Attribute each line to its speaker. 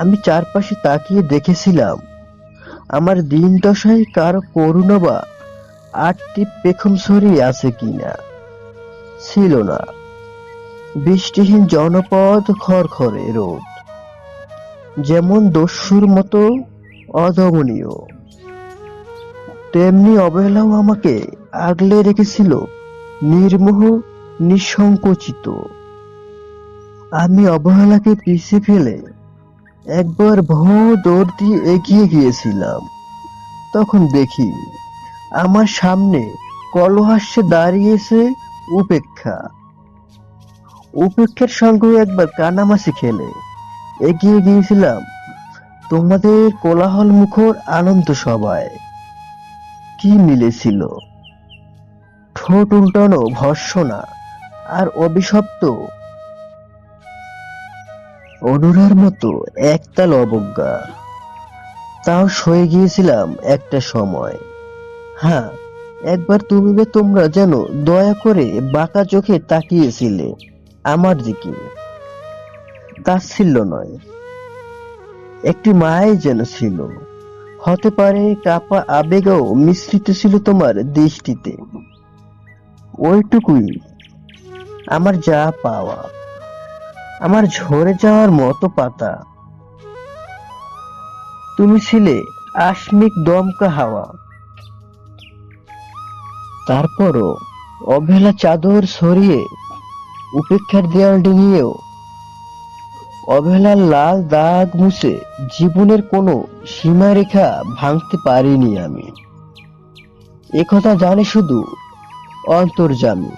Speaker 1: আমি চারপাশে তাকিয়ে দেখেছিলাম। আমার দিন দশায় কারও করুণা বা আটটি পেখম ছড়িয়ে আছে কিনা? ছিল না। বৃষ্টিহীন জনপদ খড়খড়ে রোদ। যেমন দস্যুর মতো অদমনীয়। তেমনি অবহেলাও আমাকে আগলে রেখেছিল নির্মোহ, নিঃসংকোচিত। আমি অবহেলাকে পিছিয়ে ফেলে একবার ভৌ দৌড় দিয়ে এগিয়ে গিয়েছিলাম। তখন দেখি আমার সামনে কলহাস্যে দাঁড়িয়েছে উপেক্ষা। উপেক্ষার সঙ্গে একবার কানামাছি খেলে। এগিয়ে গিয়েছিলাম তোমাদের কোলাহল মুখর আনন্দ সভায়। কি মিলেছিল? ঠোঁট উল্টানো ভর্সনা আর অভিশপ্ত অনুরার মতো একতাল অবজ্ঞা। তাও সয়ে গিয়েছিলাম একটা সময়। হ্যাঁ একবার তুমি তোমরা যেন দয়া করে বাঁকা চোখে তাকিয়েছিলে আমার দিকে। তাচ্ছিল্য নয়। একটি মায়াই যেন ছিল। হতে পারে কাপা আবেগও মিশ্রিত ছিল তোমার দৃষ্টিতে। ওইটুকুই আমার যা পাওয়া। আমার ঝরে যাওয়ার মতো পাতা। তুমি ছিলে আসমিক দমকা হাওয়া। তারপরও অবহেলা চাদর সরিয়ে উপেক্ষার দেয়াল ডিঙিয়েও অবহেলার লাল দাগ মুছে জীবনের কোনো সীমারেখা ভাঙতে পারিনি আমি। একথা জানি শুধু অন্তর্জামী